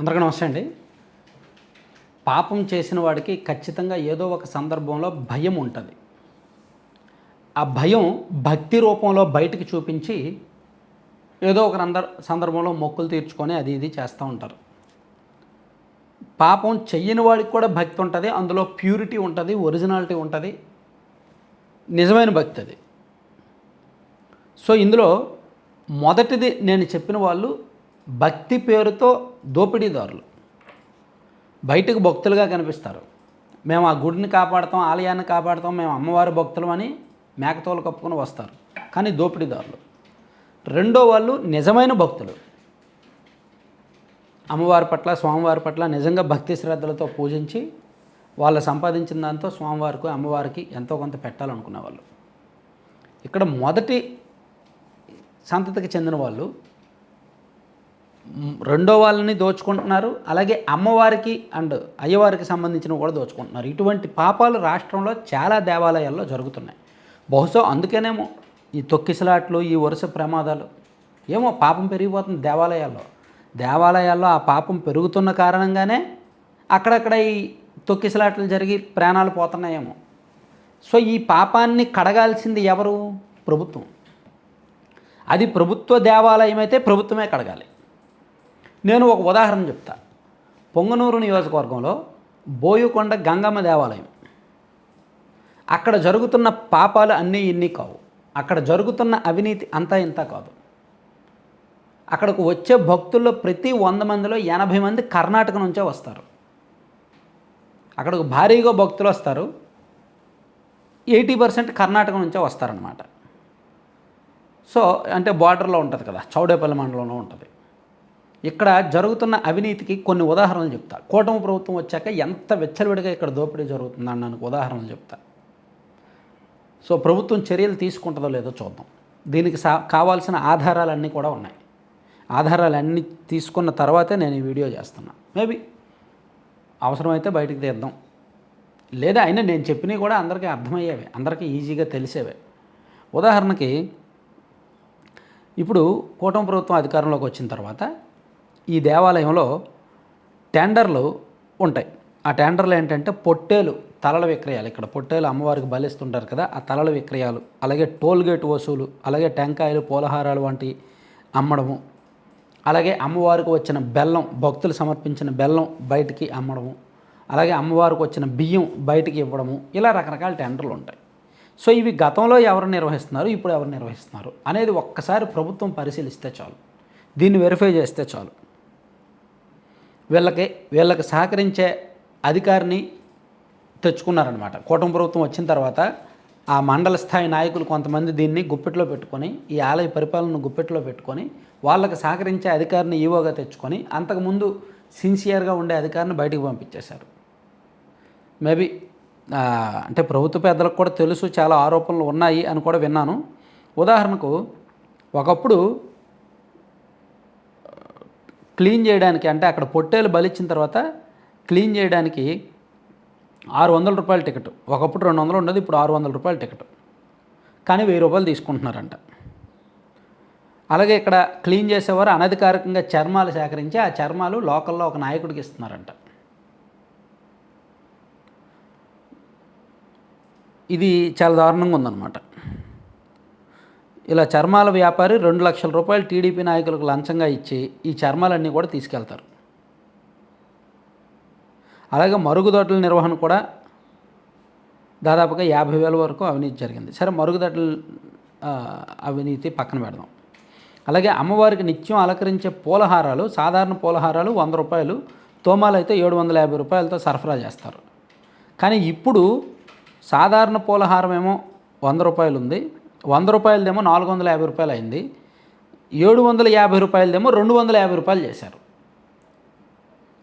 అందరికీ నమస్తే అండి. పాపం చేసిన వాడికి ఖచ్చితంగా ఏదో ఒక సందర్భంలో భయం ఉంటుంది. ఆ భయం భక్తి రూపంలో బయటికి చూపించి ఏదో ఒక సందర్భంలో మొక్కులు తీర్చుకొని అది ఇది చేస్తూ ఉంటారు. పాపం చెయ్యని వాడికి కూడా భక్తి ఉంటుంది. అందులో ప్యూరిటీ ఉంటుంది ఒరిజినాలిటీ ఉంటుంది. నిజమైన భక్తి అది. సో ఇందులో మొదటిది నేను చెప్పిన వాళ్ళు భక్తి పేరుతో దోపిడీదారులు. బయటకు భక్తులుగా కనిపిస్తారు. మేము ఆ గుడిని కాపాడుతాం ఆలయాన్ని కాపాడుతాం మేము అమ్మవారి భక్తులం అని మేకతోలు కప్పుకొని వస్తారు. కానీ దోపిడీదారులు. రెండో వాళ్ళు నిజమైన భక్తులు. అమ్మవారి పట్ల స్వామివారి పట్ల నిజంగా భక్తి శ్రద్ధలతో పూజించి వాళ్ళు సంపాదించిన దాంతో స్వామివారికి అమ్మవారికి ఎంతో కొంత పెట్టాలనుకునే వాళ్ళు ఇక్కడ మొదటి సంతతికి చెందిన వాళ్ళు రెండో వాళ్ళని దోచుకుంటున్నారు. అలాగే అమ్మవారికి అండ్ అయ్యవారికి సంబంధించినవి కూడా దోచుకుంటున్నారు. ఇటువంటి పాపాలు రాష్ట్రంలో చాలా దేవాలయాల్లో జరుగుతున్నాయి. బహుశా అందుకేనేమో ఈ తొక్కిసలాట్లు ఈ వరుస ప్రమాదాలు ఏమో పాపం పెరిగిపోతుంది దేవాలయాల్లో. దేవాలయాల్లో ఆ పాపం పెరుగుతున్న కారణంగానే అక్కడక్కడ ఈ తొక్కిసలాట్లు జరిగి ప్రాణాలు పోతున్నాయేమో. సో ఈ పాపాన్ని కడగాల్సింది ఎవరు? ప్రభుత్వం. అది ప్రభుత్వ దేవాలయం అయితే ప్రభుత్వమే కడగాలి. నేను ఒక ఉదాహరణ చెప్తా. పొంగనూరు నియోజకవర్గంలో బోయుకొండ గంగమ్మ దేవాలయం. అక్కడ జరుగుతున్న పాపాలు అన్నీ ఇన్ని కావు. అక్కడ జరుగుతున్న అవినీతి అంతా ఇంత కాదు. అక్కడకు వచ్చే భక్తుల్లో ప్రతి వంద మందిలో ఎనభై మంది కర్ణాటక నుంచే వస్తారు. అక్కడకు భారీగా భక్తులు వస్తారు. ఎయిటీ పర్సెంట్ కర్ణాటక నుంచే వస్తారనమాట సో అంటే బార్డర్లో ఉంటుంది కదా చౌడేపల్లి మండలంలో ఉంటుంది. ఇక్కడ జరుగుతున్న అవినీతికి కొన్ని ఉదాహరణలు చెప్తా. కూటమి ప్రభుత్వం వచ్చాక ఎంత వెచ్చలవిడిగా ఇక్కడ దోపిడీ జరుగుతుందని నాకు ఉదాహరణలు చెప్తా. సో ప్రభుత్వం చర్యలు తీసుకుంటుందో లేదో చూద్దాం. దీనికి సా కావాల్సిన ఆధారాలన్నీ కూడా ఉన్నాయి. ఆధారాలన్నీ తీసుకున్న తర్వాతే నేను ఈ వీడియో చేస్తున్నా. మేబీ అవసరమైతే బయటకు తీద్దాం. లేదా అయినా నేను చెప్పినవి కూడా అందరికీ అర్థమయ్యేవే అందరికీ ఈజీగా తెలిసేవే. ఉదాహరణకి ఇప్పుడు కూటమి ప్రభుత్వం అధికారంలోకి వచ్చిన తర్వాత ఈ దేవాలయంలో టెండర్లు ఉంటాయి. ఆ టెండర్లు ఏంటంటే పొట్టేలు తలల విక్రయాలు. ఇక్కడ పొట్టేలు అమ్మవారికి బలిస్తుంటారు కదా ఆ తలల విక్రయాలు. అలాగే టోల్గేట్ వసూలు అలాగే టెంకాయలు పూలహారాలు వంటి అమ్మడము. అలాగే అమ్మవారికి వచ్చిన బెల్లం భక్తులు సమర్పించిన బెల్లం బయటికి అమ్మడము. అలాగే అమ్మవారికి వచ్చిన బియ్యం బయటికి ఇవ్వడము. ఇలా రకరకాల టెండర్లు ఉంటాయి. సో ఇవి గతంలో ఎవరు నిర్వహిస్తున్నారు ఇప్పుడు ఎవరు నిర్వహిస్తున్నారు అనేది ఒక్కసారి ప్రభుత్వం పరిశీలిస్తే చాలు. దీన్ని వెరిఫై చేస్తే చాలు. వీళ్ళకి వీళ్ళకి సహకరించే అధికారిని తెచ్చుకున్నారనమాట కూటమి ప్రభుత్వం వచ్చిన తర్వాత ఆ మండల స్థాయి నాయకులు కొంతమంది దీన్ని గుప్పెట్లో పెట్టుకొని ఈ ఆలయ పరిపాలనను గుప్పెట్లో పెట్టుకొని వాళ్ళకి సహకరించే అధికారిని ఈవోగా తెచ్చుకొని అంతకుముందు సిన్సియర్గా ఉండే అధికారిని బయటికి పంపించేశారు. మేబీ అంటే ప్రభుత్వ పెద్దలకు కూడా తెలుసు చాలా ఆరోపణలు ఉన్నాయి అని కూడా విన్నాను. ఉదాహరణకు ఒకప్పుడు క్లీన్ చేయడానికి అంటే అక్కడ పొట్టేలు బలిచ్చిన తర్వాత క్లీన్ చేయడానికి ఆరు వందల రూపాయల టికెట్. ఒకప్పుడు రెండు వందలు ఉండదు ఇప్పుడు ఆరు వందల రూపాయల టికెట్. కానీ వెయ్యి రూపాయలు తీసుకుంటున్నారంట. అలాగే ఇక్కడ క్లీన్ చేసేవారు అనధికారికంగా చర్మాలు సేకరించి ఆ చర్మాలు లోకల్లో ఒక నాయకుడికి ఇస్తున్నారంట. ఇది చాలా దారుణంగా ఉందన్నమాట. ఇలా చర్మాల వ్యాపారి రెండు లక్షల రూపాయలు టీడీపీ నాయకులకు లంచంగా ఇచ్చి ఈ చర్మాలన్నీ కూడా తీసుకెళ్తారు. అలాగే మరుగుదొడ్ల నిర్వహణ కూడా దాదాపుగా యాభై వేల వరకు అవినీతి జరిగింది. సరే మరుగుదొడ్ల అవినీతి పక్కన పెడదాం. అలాగే అమ్మవారికి నిత్యం అలంకరించే పూలహారాలు సాధారణ పూలహారాలు వంద రూపాయలు తోమాలు అయితే ఏడు వందల యాభై రూపాయలతో సరఫరా చేస్తారు. కానీ ఇప్పుడు సాధారణ పూలహారం ఏమో వంద రూపాయలు ఉంది. వంద రూపాయలదేమో నాలుగు వందల యాభై రూపాయలు అయింది ఏడు వందల యాభై రూపాయలదేమో రెండు వందల యాభై రూపాయలు చేశారు.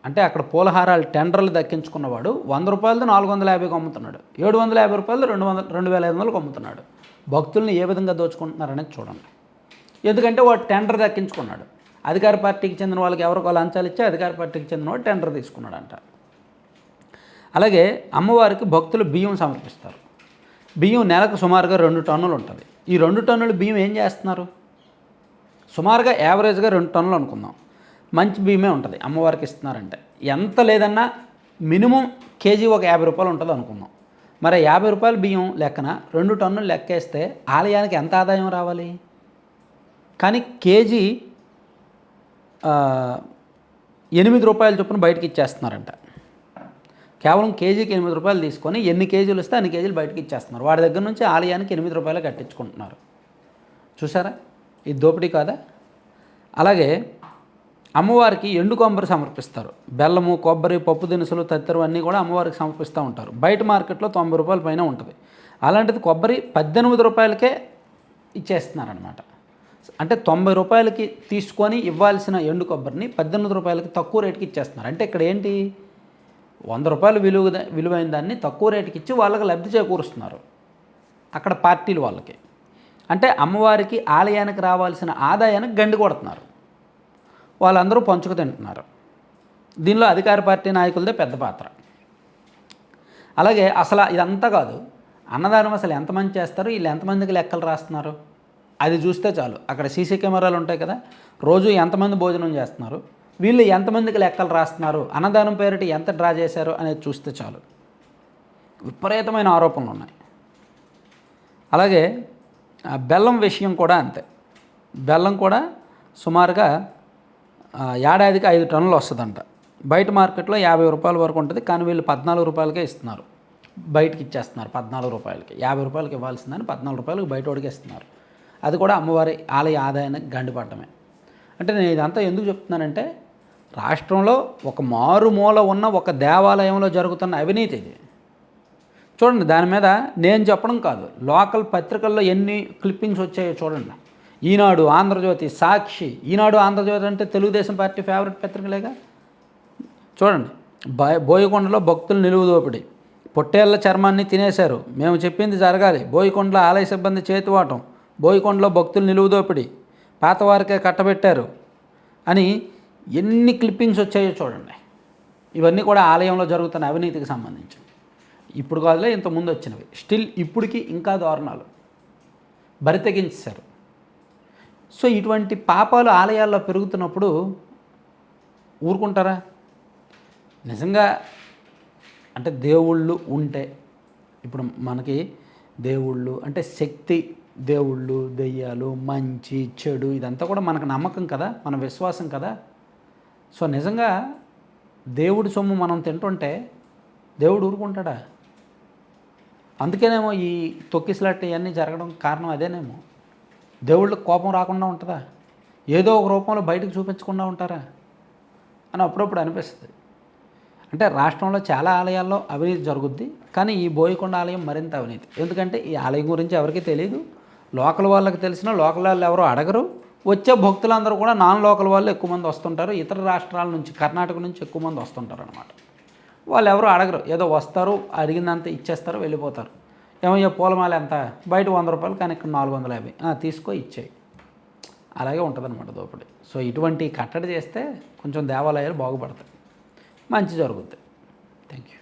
అంటే అక్కడ పూలహారాలు టెండర్లు దక్కించుకున్నవాడు వంద రూపాయలతో నాలుగు వందల యాభైకి అమ్ముతున్నాడు. ఏడు వందల యాభై రూపాయలు రెండు వందల రెండు వేల ఐదు వందలకు అమ్ముతున్నాడు. భక్తుల్ని ఏ విధంగా దోచుకుంటున్నారనేది చూడండి. ఎందుకంటే వాడు టెండర్ దక్కించుకున్నాడు. అధికార పార్టీకి చెందిన వాళ్ళకి ఎవరికో లంచాలు ఇచ్చి అధికార పార్టీకి చెందిన వాడు టెండర్ తీసుకున్నాడంట. అలాగే అమ్మవారికి భక్తులు బియ్యం సమర్పిస్తారు. బియ్యం నెలకు సుమారుగా రెండు టన్నులు ఉంటుంది. ఈ రెండు టన్నులు బియ్యం ఏం చేస్తున్నారు? సుమారుగా యావరేజ్గా రెండు టన్నులు అనుకుందాం. మంచి బియ్యమే ఉంటుంది. అమ్మవారికి ఇస్తున్నారంటే. ఎంత లేదన్నా మినిమం కేజీ ఒక యాభై రూపాయలు ఉంటుంది అనుకుందాం. మరి యాభై రూపాయల బియ్యం లెక్కన రెండు టన్నులు లెక్కేస్తే ఆలయానికి ఎంత ఆదాయం రావాలి? కానీ కేజీ ఎనిమిది రూపాయల చొప్పున బయటకి ఇచ్చేస్తున్నారంట. కేవలం కేజీకి ఎనిమిది రూపాయలు తీసుకొని ఎన్ని కేజీలు వస్తే అన్ని కేజీలు బయటకి ఇచ్చేస్తున్నారు. వాడి దగ్గర నుంచి ఆలయానికి ఎనిమిది రూపాయలు కట్టించుకుంటున్నారు. చూసారా ఇది దోపిడీ కాదా? అలాగే అమ్మవారికి ఎండు కొబ్బరి సమర్పిస్తారు. బెల్లము కొబ్బరి పప్పు దినుసులు తదితరం అన్నీ కూడా అమ్మవారికి సమర్పిస్తూ ఉంటారు. బయట మార్కెట్లో తొంభై రూపాయల పైన ఉంటుంది. అలాంటిది కొబ్బరి పద్దెనిమిది రూపాయలకే ఇచ్చేస్తున్నారనమాట అంటే తొంభై రూపాయలకి తీసుకొని ఇవ్వాల్సిన ఎండు కొబ్బరిని పద్దెనిమిది రూపాయలకి తక్కువ రేటుకి ఇచ్చేస్తున్నారు. అంటే ఇక్కడ ఏంటి? వంద రూపాయలు విలువ విలువైన దాన్ని తక్కువ రేటుకి ఇచ్చి వాళ్ళకి లబ్ధి చేకూరుస్తున్నారు. అక్కడ పార్టీలు వాళ్ళకి. అంటే అమ్మవారికి ఆలయానికి రావాల్సిన ఆదాయానికి గండి కొడుతున్నారు. వాళ్ళందరూ పంచుకు తింటున్నారు. దీనిలో అధికార పార్టీ నాయకులదే పెద్ద పాత్ర. అలాగే అసలు ఇదంతా కాదు. అన్నదానం అసలు ఎంతమంది చేస్తారు? వీళ్ళు ఎంతమందికి లెక్కలు రాస్తున్నారు? అది చూస్తే చాలు. అక్కడ సీసీ కెమెరాలు ఉంటాయి కదా. రోజు ఎంతమంది భోజనం చేస్తున్నారు? వీళ్ళు ఎంతమందికి లెక్కలు రాస్తున్నారు? అన్నదానం పేరిట ఎంత డ్రా చేశారు అనేది చూస్తే చాలు. విపరీతమైన ఆరోపణలు ఉన్నాయి. అలాగే ఆ బెల్లం విషయం కూడా అంతే. బెల్లం కూడా సుమారుగా ఏడాదికి ఐదు టన్నులు వస్తుందంట. బయట మార్కెట్లో యాభై రూపాయల వరకు ఉంటుంది కానీ వీళ్ళు పద్నాలుగు రూపాయలకే ఇస్తున్నారు. బయటకి ఇచ్చేస్తున్నారు పద్నాలుగు రూపాయలకి. యాభై రూపాయలకి ఇవ్వాల్సిందని పద్నాలుగు రూపాయలకి బయట వాడికి ఇస్తున్నారు. అది కూడా అమ్మవారి ఆలయ ఆదాయానికి గండిపడటమే అంటే నేను ఇదంతా ఎందుకు చెప్తున్నానంటే రాష్ట్రంలో ఒక మారుమూల ఉన్న ఒక దేవాలయంలో జరుగుతున్న అవినీతి ఇది. చూడండి దాని మీద నేను చెప్పడం కాదు. లోకల్ పత్రికల్లో ఎన్ని క్లిప్పింగ్స్ వచ్చాయో చూడండి. ఈనాడు ఆంధ్రజ్యోతి సాక్షి. ఈనాడు ఆంధ్రజ్యోతి అంటే తెలుగుదేశం పార్టీ ఫేవరెట్ పత్రికలేగా? చూడండి బా- బోయకొండలో భక్తులు నిలువు దోపిడీ. పొట్టేళ్ళ చర్మాన్ని తినేశారు. మేము చెప్పింది జరగాలి. బోయకొండలో ఆలయ సిబ్బంది చేతివాటం. బోయకొండలో భక్తులు నిలువు దోపిడి. పాతవారికే కట్టబెట్టారు. అని ఎన్ని క్లిప్పింగ్స్ వచ్చాయో చూడండి. ఇవన్నీ కూడా ఆలయంలో జరుగుతున్న అవినీతికి సంబంధించి. ఇప్పుడు కాదులే ఇంతకుముందు ముందు వచ్చినవి. స్టిల్ ఇప్పటికీ ఇంకా దారుణాలు. బరితెగించారు సో ఇటువంటి పాపాలు ఆలయాల్లో పెరుగుతున్నప్పుడు ఊరుకుంటారా? నిజంగా అంటే దేవుళ్ళు ఉంటే ఇప్పుడు మనకి దేవుళ్ళు అంటే శక్తి దేవుళ్ళు దెయ్యాలు మంచి చెడు ఇదంతా కూడా మనకు నమ్మకం కదా మన విశ్వాసం కదా. సో నిజంగా దేవుడి సొమ్ము మనం తింటుంటే దేవుడు ఊరుకుంటాడా? అందుకేనేమో ఈ తొక్కిసలాట్ ఇవన్నీ జరగడం కారణం అదేనేమో. దేవుళ్ళకి కోపం రాకుండా ఉంటుందా? ఏదో ఒక రూపంలో బయటకు చూపించకుండా ఉంటారా? అని అప్పుడప్పుడు అనిపిస్తుంది. అంటే రాష్ట్రంలో చాలా ఆలయాల్లో అవినీతి జరుగుద్ది కానీ ఈ బోయకొండ ఆలయం మరింత అవినీతి. ఎందుకంటే ఈ ఆలయం గురించి ఎవరికీ తెలియదు లోకల్ వాళ్ళకి తెలిసిన లోకల్ వాళ్ళు ఎవరు అడగరు. వచ్చే భక్తులందరూ కూడా నాన్ లోకల్ వాళ్ళు ఎక్కువ మంది వస్తుంటారు. ఇతర రాష్ట్రాల నుంచి కర్ణాటక నుంచి ఎక్కువ మంది వస్తుంటారు అనమాట వాళ్ళు ఎవరు అడగరు. ఏదో వస్తారు అడిగిందంత ఇచ్చేస్తారు వెళ్ళిపోతారు. ఏమయ్యా పూలమాల ఎంత? బయట వంద రూపాయలు కానీ ఇక్కడ నాలుగు వందల యాభై. తీసుకో ఇచ్చేయి. అలాగే ఉంటుందన్నమాట దోపిడీ. సో ఇటువంటి కట్టడి చేస్తే కొంచెం దేవాలయాలు బాగుపడతాయి. మంచి జరుగుద్ది. Thank you